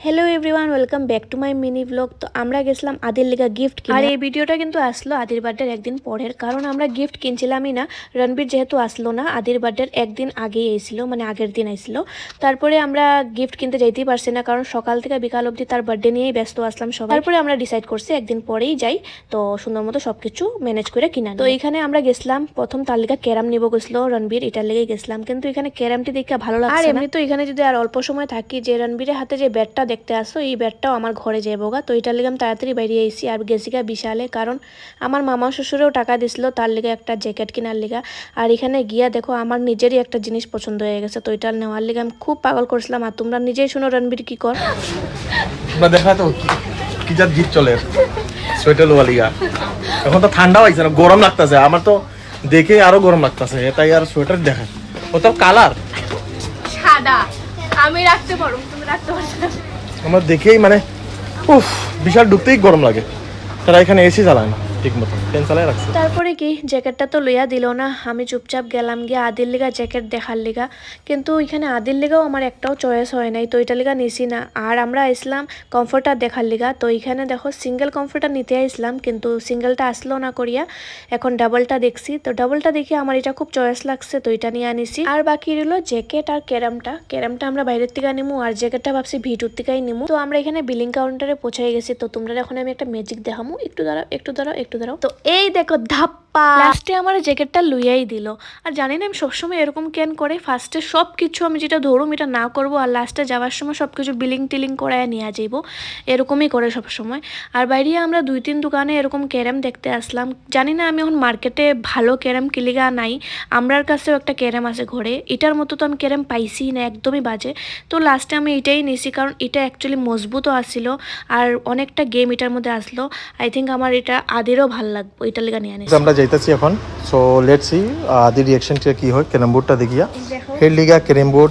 Hello everyone welcome back to my mini blog তো আমরা গেছিলাম আদির লেগা গিফট আর এই ভিডিওটা কিন্তু আসলো আদির বার্থডের একদিন পরের কারণ আমরা গিফট কিনছিলামই না। রণবীর যেহেতু আসলো না আদির বার্থডের একদিন আগেই এসেছিল মানে আগের দিন আইছিল তারপরে আমরা গিফট কিনতে যেতেই পারছি না কারণ সকাল থেকে বিকাল অবধি তার বার্থডে নিয়েই ব্যস্ত আসলাম সবাই। তারপরে আমরা ডিসাইড করছি একদিন পরেই যাই তো সুন্দর মতো সবকিছু ম্যানেজ করে কিনা তো এইখানে আমরা গেছিলাম প্রথম তার লেগা ক্যারাম নিব গেছিল রণবীর এটার লেগে গেছিলাম। কিন্তু এখানে ক্যারামটি দেখে ভালো লাগছে আর এমনি তো এখানে যদি আর অল্প সময় থাকি যে রণবীরের হাতে যে ব্যাটটা দেখতে আসো এই ব্যাটটাও আমার ঘরে যাব গা তো এটার লেগে আমি তাড়াতাড়ি বেরিয়ে এসেছি আর গেছি গা বিশালে কারণ আমার মামা শ্বশুরেও টাকা দিছিল তার লেগে একটা জ্যাকেট কেনার লেগা। আর এখানে গিয়া দেখো আমার নিজেরই একটা জিনিস পছন্দ হয়ে গেছে। তো এটা নেওয়ার লেগে আমি খুব পাগল করছিলাম। আর তোমরা নিজেই শোনো রণবীর কি কর। দেখা তো কি- কি যার জিত চলে। সোয়েটার লোয়া লিগা। এখন তো ঠান্ডা হয়েছে না গরম লাগতেছে। আমার তো দেখে আরও গরম লাগতেছে তাই আর সোয়েটার দেখা ও তো কালার? সাদা। আমি রাখতে পারো তুমি রাখতে পারছ। আমার দেখেই মানে উফ, বিশাল ঢুকতেই গরম লাগে। তারা এখানে এসি চালায় না, ঠিক মতো তারপরে কি? জ্যাকেটটা তো লইয়া দিল না। আমি চুপচাপ গেলাম গিয়ে আদির লিগা জ্যাকেট দেখার লিগা। কিন্তু ওইখানে আদির লিগাও আমার একটাও চয়েস হয় নাই, তো এটা লিগা নিছি না। আর আমরা আসলাম কমফোর্টার দেখার লিগা। তো এইখানে দেখো সিঙ্গেল কমফোর্টার নিতে আসলাম কিন্তু সিঙ্গেলটা আসলো না করিয়া। এখন ডাবলটা দেখছি। তো ডাবলটা দেখে আমার এটা খুব চয়েস লাগছে, তো এটা নিয়ে আনিছি। আর বাকি রইল জ্যাকেট আর ক্যারামটা। ক্যারামটা আমরা বাইরের থেকে নিমু, আর জ্যাকেটটা ভাবছি ভিটুর থেকেই নিমু। তো আমরা এখানে বিলিং কাউন্টারে পৌঁছে গেছি। তো তোমরা এখন আমি একটা ম্যাজিক দেখামু। একটু দাঁড়াও একটু দাঁড়াও একটু দাঁড়াও। তো এই দেখো ধাপ্পা। লাস্টে আমার জ্যাকেটটা লুইয়াই দিল। আর জানি না আমি সবসময় এরকম কেন করে? ফার্স্টে সব কিছু আমি যেটা ধরুম এটা না করব, আর লাস্টে যাওয়ার সময় সব কিছু বিলিং টিলিং করায় নিয়ে যাইব। এরকমই করে সব সময় আর বাইরে আমরা দুই তিন দোকানে এরকম ক্যারাম দেখতে আসলাম। জানি না আমি এখন মার্কেটে ভালো ক্যারাম কিলিগা নাই। আমরার কাছেও একটা ক্যারাম আছে ঘরে। এটার মতো তো আমি ক্যারাম পাইছি না, একদমই বাজে। তো লাস্টে আমি এটাই নিছি, কারণ এটা অ্যাকচুয়ালি মজবুতও আসছিল আর অনেকটা গেম এটার মধ্যে আসলো। আই থিঙ্ক আমার এটা আদেরও ভালো লাগবে। এটা লেগা নিয়ে আনিছি আমরা যাইতেছি এখন। সো লেটস সি আদি রিয়াকশনটা কি হয় ক্যারাম বোর্ডটা দেখিয়া। হেড লিগা ক্যারাম বোর্ড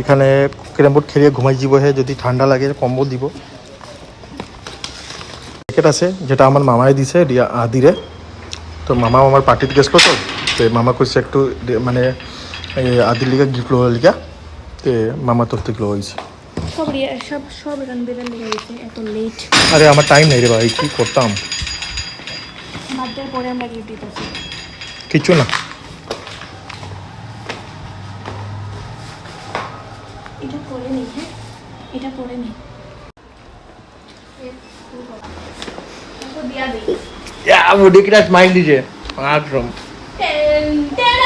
এখানে ক্যারাম বোর্ড খেলিয়ে ঘুমাই যাব হে যদি ঠান্ডা লাগে কম্বল দিব। জ্যাকেট আছে যেটা আমার মামাই দিছে আদিরে। তো মামা আমার পার্টিতে গেছিল তো তো মামা কইছে একটু মানে আদির লিগা গিফট লোয়ার লিগা। তো মামা তোর থেকে লেট আরে আমার টাইম নেই রে ভাই কি করতাম? বার্থডের পরে আমরা গিফট দিতেছি কিছু না এটা করে নিই হ্যাঁ এটা করে নিই দিয়া দিই या वो देख रहा स्माइल दीजिए आश्रम ten, ten,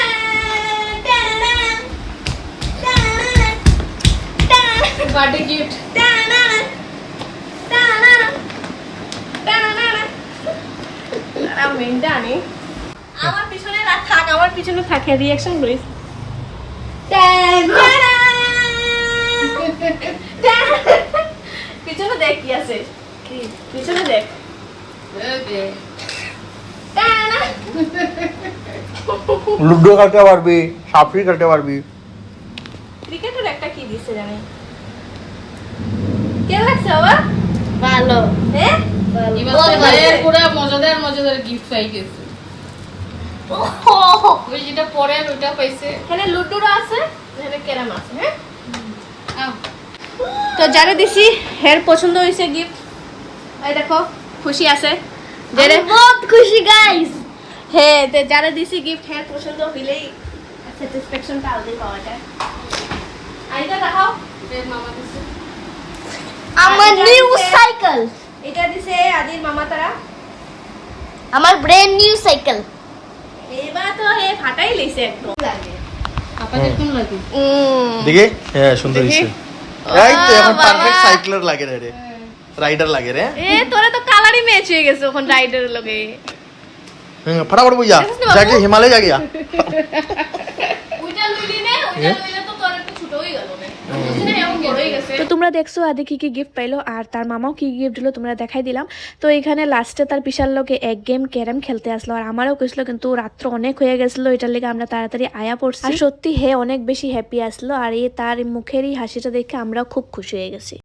ten, ten, ten. Birthday gift জানি আমার পিছনে না থাক আমার পিছনে থাকে রিয়াকশন করিস পিছনে দেখ কি আছে। পিছনে দেখ। লুডো খেলতে পারবি সাপড়ি খেলতে পারবি। ক্রিকেটের একটা কি দিছে জানি। কেমন লাগছে বাবা? ভালো। হ্যাঁ পুরো মজাদার মজাদার গিফট পাই গেছে ওই যেটা পরের ওইটা পাইছে। এখানে লুডুরও আছে এখানে ক্যারাম আছে হ্যাঁ? তো যারে দিছি হের পছন্দ হয়েছে গিফট এই দেখো খুশি আছে। যারে বহুত খুশি গাইস হে তে যারে দিছি গিফট হের পছন্দ হইলেই স্যাটিসফ্যাকশনটা আলাদাই পাওয়া যায়। আর এটা দেখাও। এর মামা দিছে। আমার নিউ সাইকেল এটা দিছে আদির মামা তারা। আমার ব্র্যান্ড নিউ সাইকেল এবার তো হে ফাটাই লইছে একদম। লাগে। আপনাদের কোন লাগে? দেখি? হ্যাঁ সুন্দর হয়েছে এই তো এখন পারফেক্ট সাইকেলার লাগে রে রে। রাইডার লাগে রে। এ তোরা তো কালারই ম্যাচ হয়ে গেছে ওখান রাইডারের লগে। হ্যাঁ ফটাফট বুঝা দেখছিস না বাবু? যাকে হিমালয় যা গিয়া ওইটা লইলি নে ওইটা লইলে তো তোর একটু ছোট হয়ে গেল না? তো তোমরা দেখছ আদি কি কি গিফট পাইলো আর তার মামাও কি গিফট দিলো তোমরা দেখাই দিলাম। তো এখানে লাস্টে তার বিশাল লোকে এক গেম ক্যারাম খেলতে আসলো আর আমারও কইছিল কিন্তু রাত্র অনেক হয়ে গেছিল এটার লেগে আমরা তাড়াতাড়ি আয়া পড়ছি। আর সত্যি হে অনেক বেশি হ্যাপি আসলো আর এই তার মুখেরই হাসিটা দেখে আমরাও খুব খুশি হয়ে গেছি।